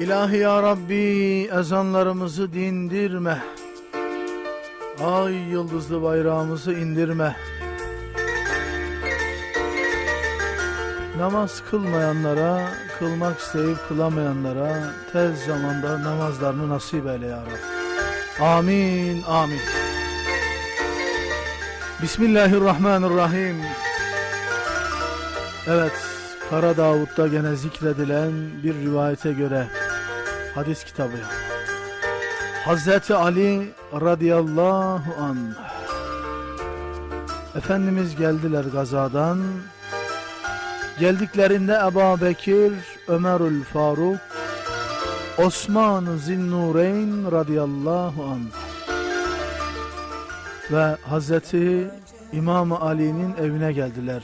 İlahi ya Rabbi ezanlarımızı dindirme. Ay yıldızlı bayrağımızı indirme. Namaz kılmayanlara, kılmak isteyip kılamayanlara tez zamanda namazlarını nasip eyle ya Rabbi. Amin, amin. Bismillahirrahmanirrahim. Evet, Kara Davud'da gene zikredilen bir rivayete göre hadis kitabı. Hazreti Ali radıyallahu anh Efendimiz geldiler gazadan Geldiklerinde Ebu Bekir, Ömerül Faruk, Osman Zinnureyn radıyallahu anh ve Hazreti İmam Ali'nin evine geldiler.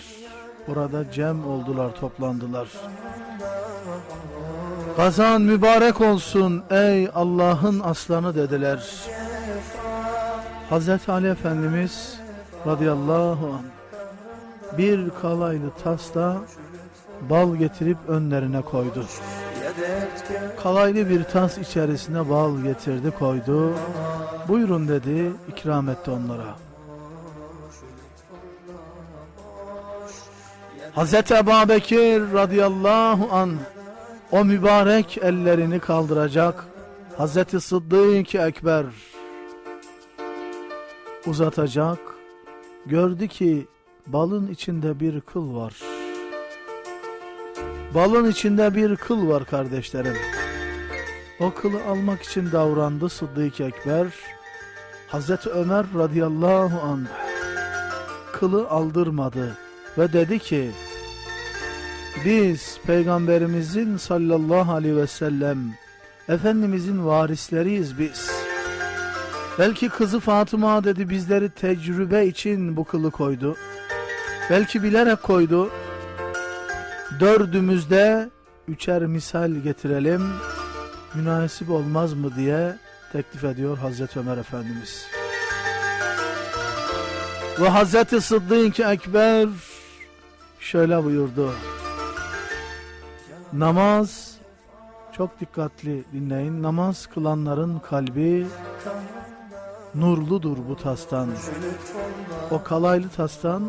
Burada cem oldular, toplandılar. Kazan mübarek olsun ey Allah'ın aslanı dediler. Hazreti Ali Efendimiz radıyallahu anh bir kalaylı tasla bal getirip önlerine koydu. Kalaylı bir tas içerisine bal getirdi koydu. Buyurun dedi ikram etti onlara. Hazreti Ebu Bekir radıyallahu an o mübarek ellerini kaldıracak Hazreti Sıddık Ekber uzatacak gördü ki balın içinde bir kıl var. Balın içinde bir kıl var kardeşlerim. O kılı almak için davrandı Sıddık Ekber. Hazreti Ömer radıyallahu anh kılı aldırmadı ve dedi ki biz peygamberimizin sallallahu aleyhi ve sellem Efendimizin varisleriyiz biz. Belki kızı Fatıma dedi bizleri tecrübe için bu kılı koydu. Belki bilerek koydu. Dördümüzde üçer misal getirelim. Münasip olmaz mı diye teklif ediyor Hazreti Ömer Efendimiz. Ve Hazreti Sıddık Ekber şöyle buyurdu. Namaz çok dikkatli dinleyin. Namaz kılanların kalbi nurludur bu tastan. O kalaylı tastan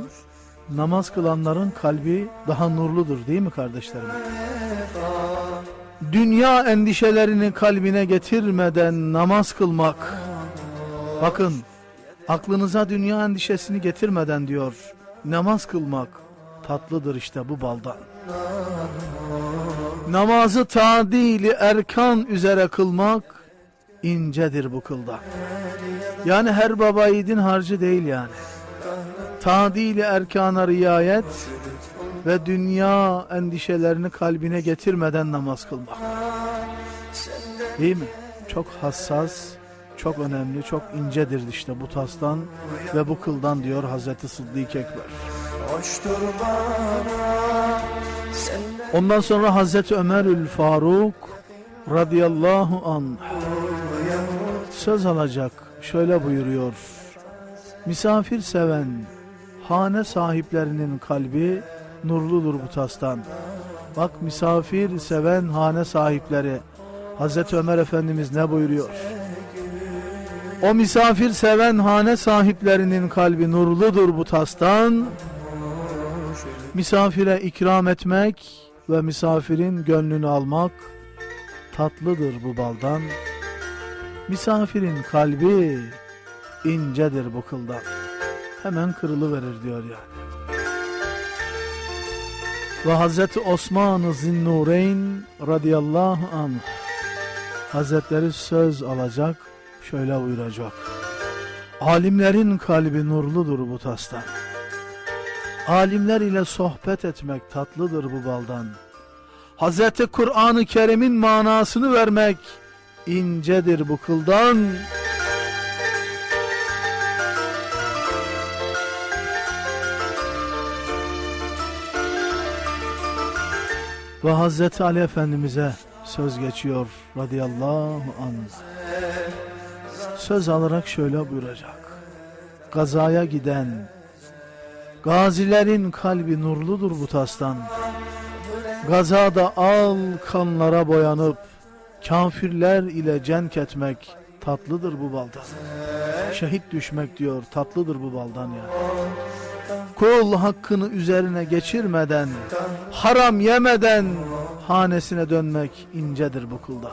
namaz kılanların kalbi daha nurludur değil mi kardeşlerim? Dünya endişelerini kalbine getirmeden namaz kılmak. Bakın aklınıza dünya endişesini getirmeden diyor. Namaz kılmak tatlıdır işte bu baldan. Namazı tadili erkan üzere kılmak incedir bu kılda. Yani her baba yiğidin harcı değil yani. Tadili erkana riayet ve dünya endişelerini kalbine getirmeden namaz kılmak. Değil mi? Çok hassas, çok önemli, çok incedir işte bu tastan ve bu kıldan diyor Hazreti Sıddık Ekber. Ondan sonra Hazreti Ömerül Faruk radıyallahu anh söz alacak. Şöyle buyuruyor. Misafir seven hane sahiplerinin kalbi nurludur bu tastan. Bak misafir seven hane sahipleri Hazreti Ömer Efendimiz ne buyuruyor? O misafir seven hane sahiplerinin kalbi nurludur bu tastan. Misafire ikram etmek ve misafirin gönlünü almak tatlıdır bu baldan. Misafirin kalbi incedir bu kıldan. Hemen kırılıverir diyor yani. Ve Hazreti Osman-ı Zinnureyn radıyallahu anh Hazretleri söz alacak, şöyle buyuracak. Alimlerin kalbi nurludur bu tastan. Alimler ile sohbet etmek tatlıdır bu baldan. Hazreti Kur'an-ı Kerim'in manasını vermek incedir bu kıldan. Ve Hazreti Ali Efendimiz'e söz geçiyor radıyallahu anh. Söz alarak şöyle buyuracak. Gazaya giden gazilerin kalbi nurludur bu tastan. Gazada al kanlara boyanıp Kafirler ile cenk etmek tatlıdır bu baldan. Şehit düşmek diyor tatlıdır bu baldan ya. Kul hakkını üzerine geçirmeden, haram yemeden hanesine dönmek incedir bu kulda.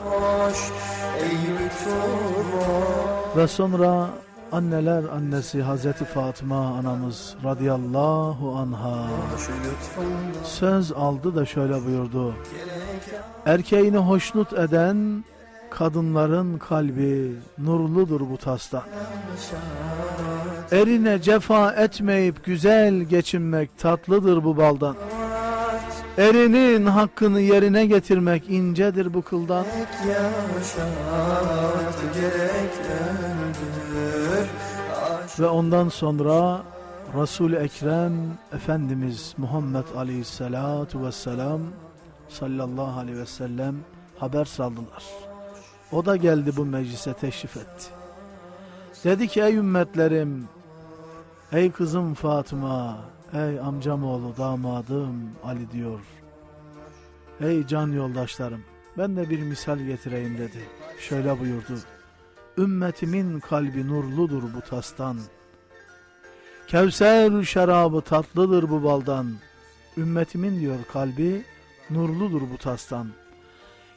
Ve sonra anneler annesi Hazreti Fatıma anamız radıyallahu anha söz aldı da şöyle buyurdu. Erkeğini hoşnut eden kadınların kalbi nurludur bu tastan. Erine cefa etmeyip güzel geçinmek tatlıdır bu baldan. Erinin hakkını yerine getirmek incedir bu kıldan. Ve ondan sonra Resul-i Ekrem Efendimiz Muhammed Aleyhisselatu Vesselam sallallahu aleyhi ve sellem haber saldılar. O da geldi bu meclise teşrif etti. Dedi ki ey ümmetlerim, ey kızım Fatıma, ey amcam oğlu damadım Ali diyor. Ey can yoldaşlarım, ben de bir misal getireyim dedi. Şöyle buyurdu. Ümmetimin kalbi nurludur bu tastan. Kevser şarabı tatlıdır bu baldan. Ümmetimin diyor kalbi nurludur bu tastan.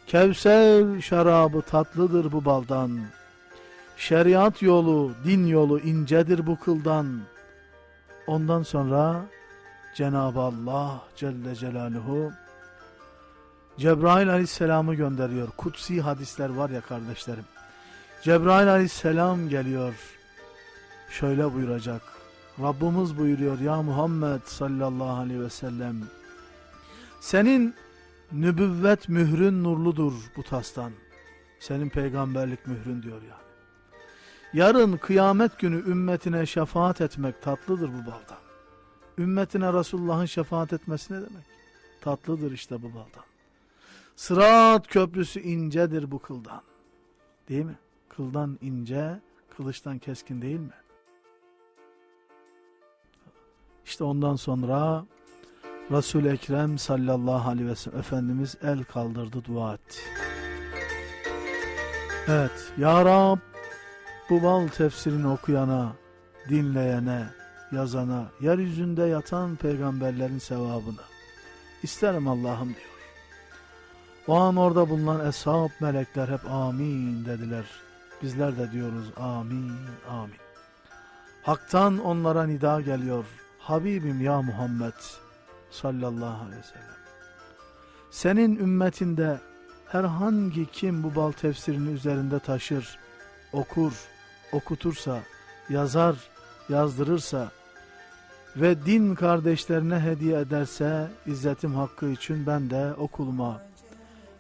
Kevser şarabı tatlıdır bu baldan. Şeriat yolu, din yolu incedir bu kıldan. Ondan sonra Cenab-ı Allah Celle Celaluhu Cebrail Aleyhisselam'ı gönderiyor. Kutsi hadisler var ya kardeşlerim. Cebrail Aleyhisselam geliyor. Şöyle buyuracak. Rabbimiz buyuruyor ya Muhammed sallallahu aleyhi ve sellem. Senin nübüvvet mührün nurludur bu tastan. Senin peygamberlik mührün diyor yani. Yarın kıyamet günü ümmetine şefaat etmek tatlıdır bu baldan. Ümmetine Resulullah'ın şefaat etmesi ne demek? Tatlıdır işte bu baldan. Sırat köprüsü incedir bu kıldan. Değil mi? Kıldan ince, kılıçtan keskin değil mi? İşte ondan sonra Resul-i Ekrem sallallahu aleyhi ve sellem Efendimiz el kaldırdı dua etti. Evet Ya Rab bu bal tefsirini okuyana, dinleyene, yazana, yeryüzünde yatan peygamberlerin sevabını isterim Allah'ım diyor. O an orada bulunan eshab melekler hep amin dediler. Bizler de diyoruz amin amin. Hak'tan onlara nida geliyor. Habibim ya Muhammed sallallahu aleyhi ve sellem. Senin ümmetinde herhangi kim bu bal tefsirini üzerinde taşır, okur, okutursa, yazar, yazdırırsa ve din kardeşlerine hediye ederse izzetim hakkı için ben de okuluma,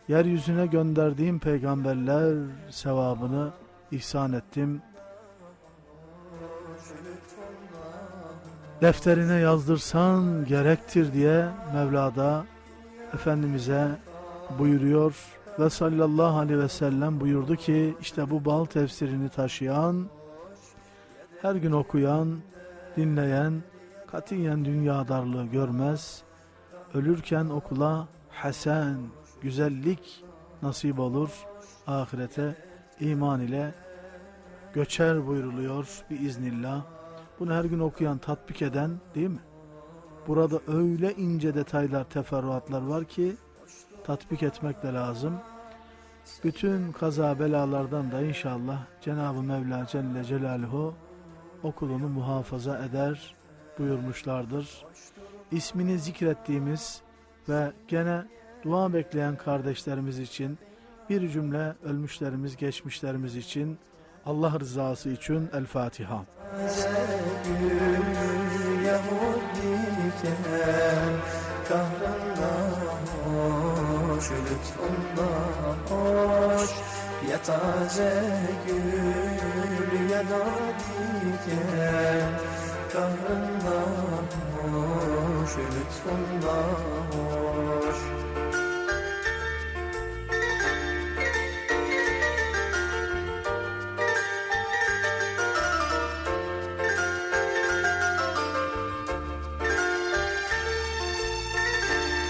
yeryüzüne gönderdiğim peygamberler sevabını ihsan ettim. Defterine yazdırsan gerektir diye Mevla'da Efendimiz'e buyuruyor ve sallallahu aleyhi ve sellem buyurdu ki işte bu bal tefsirini taşıyan her gün okuyan dinleyen katiyen dünya darlığı görmez ölürken okula hasen güzellik nasip olur ahirete iman ile göçer buyruluyor biiznillah bunu her gün okuyan tatbik eden değil mi burada öyle ince detaylar teferruatlar var ki tatbik etmek de lazım. Bütün kaza belalardan da inşallah Cenab-ı Mevla Celle Celaluhu okulunu muhafaza eder buyurmuşlardır. İsmini zikrettiğimiz ve gene dua bekleyen kardeşlerimiz için bir cümle ölmüşlerimiz geçmişlerimiz için Allah rızası için El Fatiha. hoş hoş gül ya da diken Kahrından hoş Lütfunla